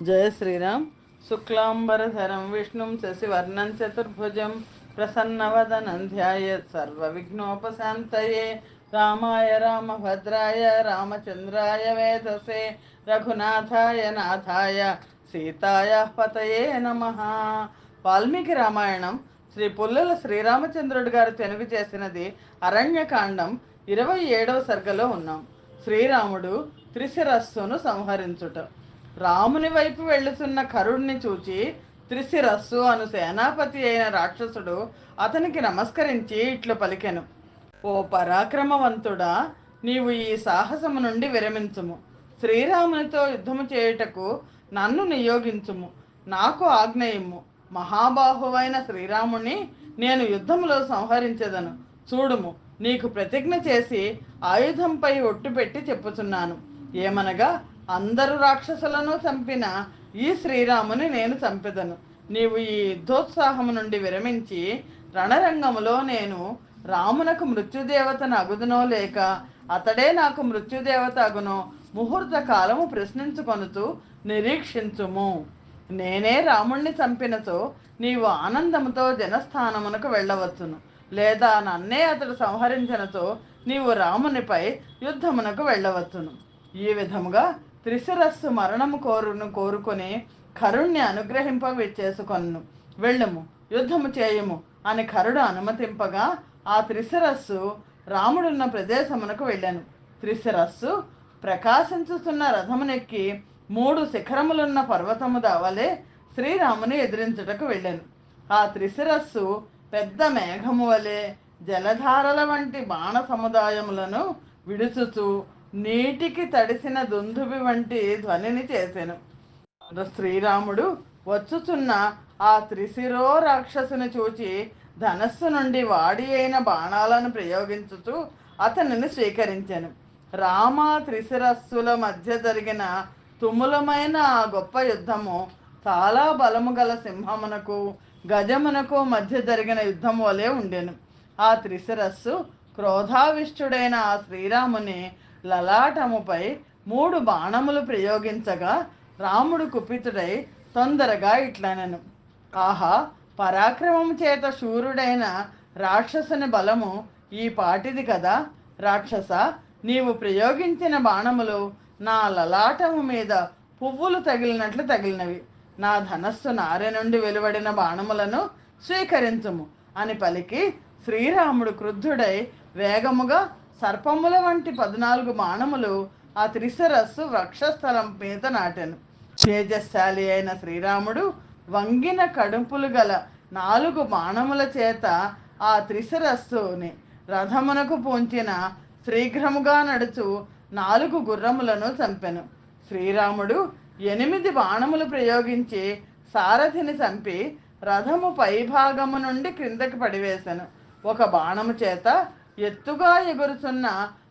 జయ శ్రీరామ్ శుక్లాంబరధరం విష్ణుం శశివర్ణం చతుర్భుజం ప్రసన్నవదనం ధ్యాయేత్ సర్వవిఘ్నోపశాంతయే రామాయ రామభద్రాయ రామచంద్రాయ వేదసే రఘునాథాయ నాథాయ సీతాయ పతయే నమ వాల్మీకి రామాయణం శ్రీ పుల్లల శ్రీరామచంద్రుడు గారు తెనుగు చేసినది అరణ్యకాండం ఇరవై ఏడవ సర్గలో ఉన్నాం. శ్రీరాముడు త్రిశిరస్సును సంహరించుట. రాముని వైపు వెళ్ళుతున్న కరుణ్ణి చూచి త్రిశిరస్సు అను సేనాపతి అయిన రాక్షసుడు అతనికి నమస్కరించి ఇట్లు పలికెను. ఓ పరాక్రమవంతుడా నీవు ఈ సాహసము నుండి విరమించుము. శ్రీరామునితో యుద్ధము చేయుటకు నన్ను నియోగించుము. నాకు ఆగ్నేయము మహాబాహువైన శ్రీరాముని నేను యుద్ధములో సంహరించదను. చూడుము నీకు ప్రతిజ్ఞ చేసి ఆయుధంపై ఒట్టు పెట్టి చెప్పుచున్నాను. ఏమనగా అందరు రాక్షసులను చంపిన ఈ శ్రీరాముని నేను చంపెదను. నీవు ఈ యుద్ధోత్సాహము నుండి విరమించి రణరంగములో నేను రామునకు మృత్యుదేవతను అగుదునో లేక అతడే నాకు మృత్యుదేవత అగునో ముహూర్త కాలము ప్రశ్నించుకొనుతూ నిరీక్షించుము. నేనే రాముణ్ణి చంపినతో నీవు ఆనందముతో జనస్థానమునకు వెళ్ళవచ్చును. లేదా నన్నే అతడు సంహరించినతో నీవు రామునిపై యుద్ధమునకు వెళ్ళవచ్చును. ఈ విధముగా త్రిశిరస్సు మరణము కోరును కోరుకొని కరుణ్ణి అనుగ్రహింప చేసుకొను వెళ్ళము యుద్ధము చేయము అని కరుడు అనుమతింపగా ఆ త్రిశిరస్సు రాముడున్న ప్రదేశమునకు వెళ్ళాను. త్రిశిరస్సు ప్రకాశించుతున్న రథమునెక్కి మూడు శిఖరములున్న పర్వతము దావలే శ్రీరాముని ఎదిరించుటకు వెళ్ళాను. ఆ త్రిశిరస్సు పెద్ద మేఘము వలె జలధారల వంటి బాణ సముదాయములను విడుచుచు నీటికి తడిసిన దుందుబి వంటి ధ్వనిని చేసెను. శ్రీరాముడు వచ్చుచున్న ఆ త్రిశిరో రాక్షసుని చూచి ధనస్సు నుండి వాడి అయిన బాణాలను ప్రయోగించుచు అతనిని స్వీకరించాను. రామ త్రిశిరస్సుల మధ్య జరిగిన తుములమైన ఆ గొప్ప యుద్ధము చాలా బలము గల సింహమునకు గజమునకు మధ్య జరిగిన యుద్ధం వలె ఉండెను. ఆ త్రిశిరస్సు క్రోధావిష్ఠుడైన ఆ శ్రీరాముని లలాటముపై మూడు బాణములు ప్రయోగించగా రాముడు కుపితుడై తొందరగా ఇట్లనెను. ఆహా పరాక్రమము చేత శూరుడైన రాక్షసుని బలము ఈ పాటిది కదా? రాక్షస నీవు ప్రయోగించిన బాణములు నా లలాటము మీద పువ్వులు తగిలినట్లు తగిలినవి. నా ధనస్సు నారె నుండి వెలువడిన బాణములను స్వీకరించుము అని పలికి శ్రీరాముడు క్రుద్ధుడై వేగముగా సర్పముల వంటి పద్నాలుగు బాణములు ఆ త్రిశరస్సు వృక్షస్థలం మీద నాటెను. తేజశాలి అయిన శ్రీరాముడు వంగిన కడుపులు గల నాలుగు బాణముల చేత ఆ త్రిశరస్సుని రథమునకు పూంచిన శీఘ్రముగా నడుచు నాలుగు గుర్రములను చంపెను. శ్రీరాముడు ఎనిమిది బాణములు ప్రయోగించి సారథిని చంపి రథము పైభాగము నుండి క్రిందకి పడివేశను ఒక బాణము చేత ఎత్తుగా ఎగురుచున్న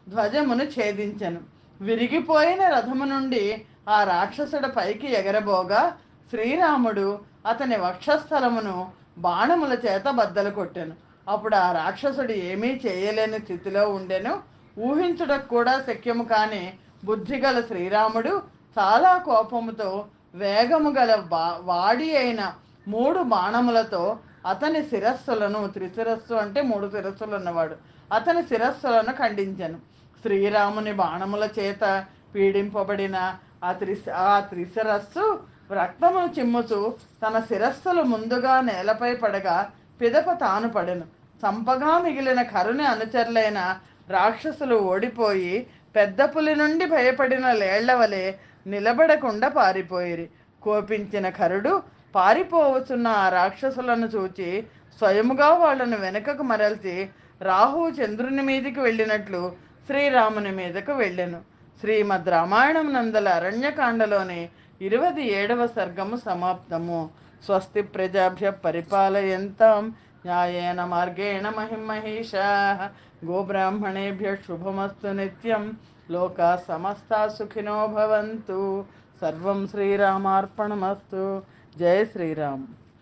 ధ్వజమును ఛేదించెను. విరిగిపోయిన రథము నుండి ఆ రాక్షసుడు పైకి ఎగరబోగా శ్రీరాముడు అతని వక్షస్థలమును బాణముల చేత బద్దలు కొట్టెను. అప్పుడు ఆ రాక్షసుడు ఏమీ చేయలేని స్థితిలో ఉండెను. ఊహించుటకు కూడా శక్యము కాని బుద్ధిగల శ్రీరాముడు చాలా కోపముతో వేగము గల బా వాడి అయిన మూడు బాణములతో అతని శిరస్సులను త్రిశిరస్సు అంటే మూడు శిరస్సులు ఉన్నవాడు. అతని శిరస్సులను ఖండించను. శ్రీరాముని బాణముల చేత పీడింపబడిన ఆ త్రి ఆ త్రిశిరస్సు రక్తమును చిమ్ముచు తన శిరస్సులు ముందుగా నేలపై పడగా పిదప తాను పడెను. చంపగా మిగిలిన కరుని అనుచరులైన రాక్షసులు ఓడిపోయి పెద్ద పులి నుండి భయపడిన లేళ్ళ వలె నిలబడకుండా పారిపోయిరి. కోపించిన కరుడు పారిపోవచ్చున్న ఆ రాక్షసులను చూచి స్వయముగా వాళ్ళను వెనుకకు మరల్చి రాహు చంద్రుని మీదికి వెళ్ళినట్లు శ్రీరాముని మీదకు వెళ్ళెను. శ్రీమద్ రామాయణం నందల అరణ్యకాండలోని ఇరవై ఏడవ సర్గము సమాప్తము. స్వస్తి ప్రజాభ్య పరిపాలయంతాం న్యాయేన మార్గేణ మహిమహీషా. గోబ్రాహ్మణేభ్య శుభమస్తు నిత్యం. లోకా సమస్తా సుఖినో భవంతు. సర్వం శ్రీరామార్పణమస్తు. జయ శ్రీరామ్.